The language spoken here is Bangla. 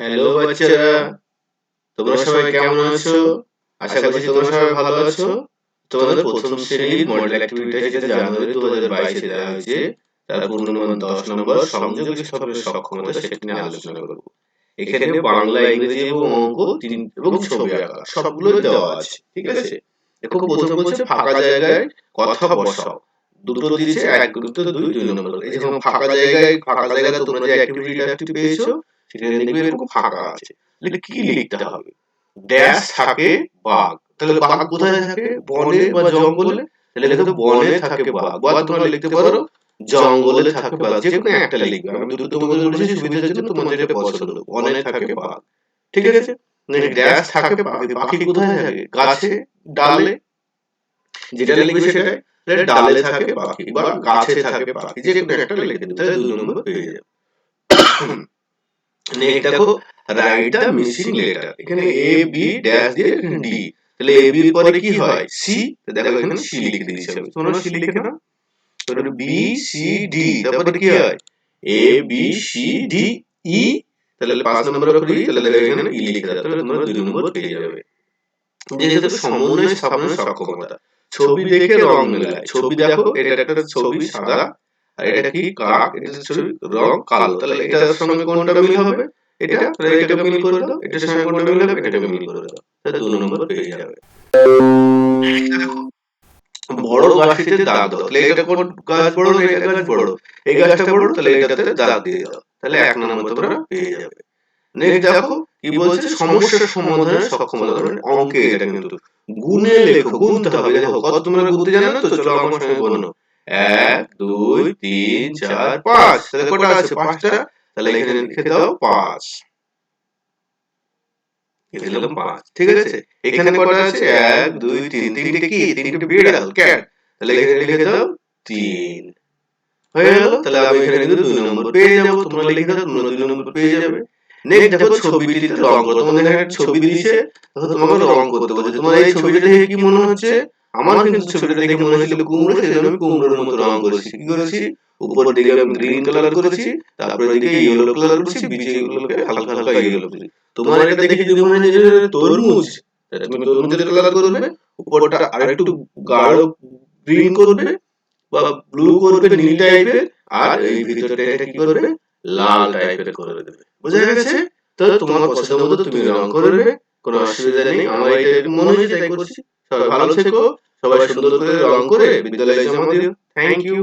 হ্যালো বাচ্চারা, তোমরা সবাই কেমন আছো? আশা করছি তোমরা সবাই ভালো আছো। তোমাদের প্রথম শ্রেণির মডেল অ্যাক্টিভিটি যেটা জানুয়ারি দু হাজার বাইশে দেওয়া হয়েছে, তার পূর্ণমান দশ নম্বর সংযোগ স্তরের সক্ষমতা সেটা নিয়ে আলোচনা করব। এখানে বাংলা, ইংরেজি এবং অঙ্ক তিন এবং ছবি আঁকা সবগুলো দেওয়া আছে, ঠিক আছে? দেখো, প্রথম বলছে ফাঁকা জায়গায় কথা বসাও। দুটো দিয়েছে, এক গুরুত্ব দুই দুই নম্বর। এই যেমন ফাঁকা জায়গায় ফাঁকা জায়গায় তোমরা যে অ্যাক্টিভিটিটা একটু পেয়েছ সেখানে দেখবে এরকম ফাঁকা আছে। কি লিখতে হবে? ড্যাশ থাকে বাঘ। তাহলে বাঘ কোথায় থাকে? বনে বা জঙ্গলে। তাহলে লিখতে বনে থাকে বাঘ। বা তোমরা লিখতে পারো জঙ্গলে থাকে বাঘ। যে কোনো একটা লিখবে। আমি দুটো তোমাদের বলেছি সুবিধার জন্য তোমাদের পছন্দ। বনে থাকে বাঘ। ঠিক আছে? ড্যাশ থাকে পাখি কোথায় থাকে? গাছে ডালে। যেটা লিখবে তাহলে ডালে থাকে পাখি বা গাছে থাকে পাখি। যে কোনো একটা লিখে দেবে। তাহলে দুই নম্বর পেয়ে যাবে। নেক্সট দেখো রাইট দ্য মিসিং লেটার এখানে এ বি ড্যাশ দিয়ে ডি তাহলে এ বি পরে কি হয়? সি দেখো এখানে সি লিখে দিয়েছি আমি। তোমরা সি লিখে নাও। তাহলে বি সি ডি তারপরে কি হয়? A B C D E তাহলে পাঁচ নম্বর করে। তাহলে এখানে ই লিখে দাও তাহলে তোমরা দুই নম্বর পেয়ে যাবে। যেহেতু সমন্বয় স্থাপনের সক্ষমতা। ছবি দেখে রং মেলায়। ছবি দেখো এটা একটা ছবি সাদা। আর এটা কি কাক? এটা রং কালো। তাহলে এটার সঙ্গে কোনটা মিল হবে? এটা? তাহলে এটাকে মিল করে দাও। এটার সঙ্গে কোনটা মিল হবে? এটাকে মিল করে দাও। তাহলে দু নম্বর পেয়ে যাবে। বড় এটা গাছ এটা দাগ দিয়ে দাও। তাহলে এক নম্বর পেয়ে যাবে। সমাধানের সক্ষমতা। মানে এটা গুণে লেখো, গুনতে হবে। তোমরা জানো? তো চলো আমার সঙ্গে এক দুই তিন চার পাঁচ। তাহলে কটা আছে পাঁচটা? তাহলে এখানে লিখে দাও পাঁচ। লিখে দিলাম পাঁচ। ঠিক আছে? এখানে কটা আছে? এক দুই তিন। তিনটে কি? তিনটে বিড়াল ক্যাট। তাহলে এখানে লিখে দাও তিন। হয়ে গেল? তাহলে আমি এখানে কিন্তু দুই নম্বর পেয়ে যাব। তোমরা লিখে দাও তোমরা দুই নম্বর পেয়ে যাবে। নেক্সট দেখো ছবিটিতে রং করো তোমাদের ছবি দিয়েছে। তোমাকে রং করতে বলছে। তোমার এই ছবিটা দেখে কি মনে হচ্ছে? আমার কিন্তু ছবিটা দেখে মনে হচ্ছিল কুমড়ো সেই জন্য আমি কুমড়োর মতো রং করেছি। কি করেছি? উপরের দিকে আমি গ্রিন কালার করেছি তারপরে দিকে ইয়েলো কালার করেছি বিচিগুলোকে হালকা হালকা ইয়েলো করেছি তোমার এটা দেখে যদি মনে হয় যে তরমুজ। তুমি তরমুজের কালার করবে উপরটা আরেকটু গাঢ় গ্রিন করবে বা ব্লু করবে নীল টাইপের আর এই ভিতরটা এটা কি করবে? লাল টাইপের করে দেবে। বুঝা গেছে? তো তোমার পছন্দ মতো তুমি রং করবে কোনো অসুবিধা নেই। আমার এটা মনে হয়েছে তাই করছি। সবাই ভালো থেকো সবাই সুন্দর করে রং করে বিদ্যালয়ে জমা দিও। Thank you